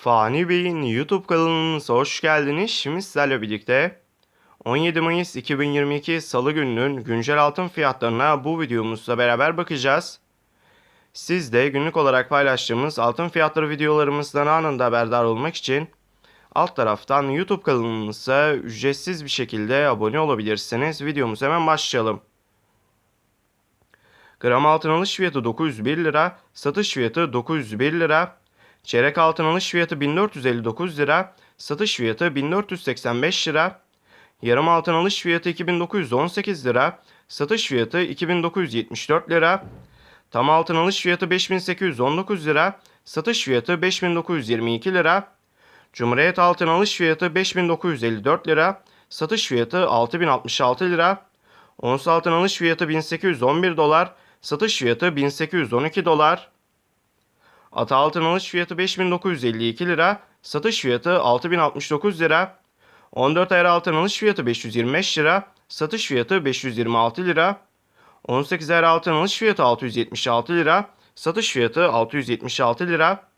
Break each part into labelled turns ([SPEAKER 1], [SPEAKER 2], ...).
[SPEAKER 1] Fani Bey'in YouTube kanalınıza hoş geldiniz. Şimdi sizlerle birlikte 17 Mayıs 2022 Salı gününün güncel altın fiyatlarına bu videomuzla beraber bakacağız. Siz de günlük olarak paylaştığımız altın fiyatları videolarımızdan anında haberdar olmak için alt taraftan YouTube kanalımıza ücretsiz bir şekilde abone olabilirsiniz. Videomuza hemen başlayalım. Gram altın alış fiyatı 901 lira, satış fiyatı 901 lira. Çeyrek altın alış fiyatı 1459 lira, satış fiyatı 1485 lira. Yarım altın alış fiyatı 2918 lira, satış fiyatı 2974 lira. Tam altın alış fiyatı 5819 lira, satış fiyatı 5922 lira. Cumhuriyet altın alış fiyatı 5954 lira, satış fiyatı 6066 lira. Ons altın alış fiyatı 1811 dolar, satış fiyatı 1812 dolar. Ata altın alış fiyatı 5952 lira, satış fiyatı 6069 lira. 14 ayar altın alış fiyatı 525 lira, satış fiyatı 526 lira. 18 ayar altın alış fiyatı 676 lira, satış fiyatı 676 lira.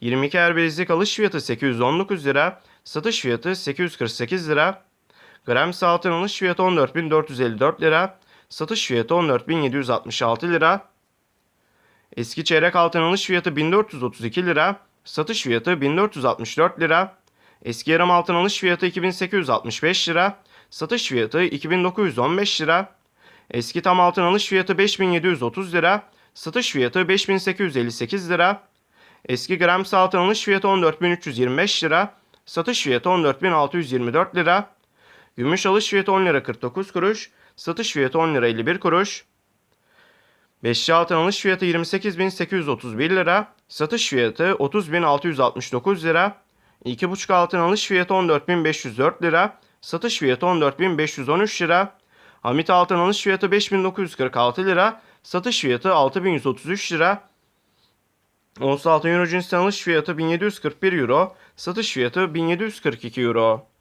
[SPEAKER 1] 22 ayar bilezlik alış fiyatı 819 lira, satış fiyatı 848 lira. Gram altın alış fiyatı 14.454 lira, satış fiyatı 14.766 lira. Eski çeyrek altın alış fiyatı 1432 lira, satış fiyatı 1464 lira. Eski yarım altın alış fiyatı 2865 lira, satış fiyatı 2915 lira. Eski tam altın alış fiyatı 5730 lira, satış fiyatı 5858 lira. Eski gram altın alış fiyatı 14325 lira, satış fiyatı 14624 lira. Gümüş alış fiyatı 10 lira 49 kuruş, satış fiyatı 10 lira 51 kuruş. Beşli altın alış fiyatı 28.831 lira, satış fiyatı 30.669 lira. 2,5 altın alış fiyatı 14.504 lira, satış fiyatı 14.513 lira. Hamit altın alış fiyatı 5.946 lira, satış fiyatı 6.133 lira. Ons altın euro cinsinden alış fiyatı 1741 euro, satış fiyatı 1742 euro.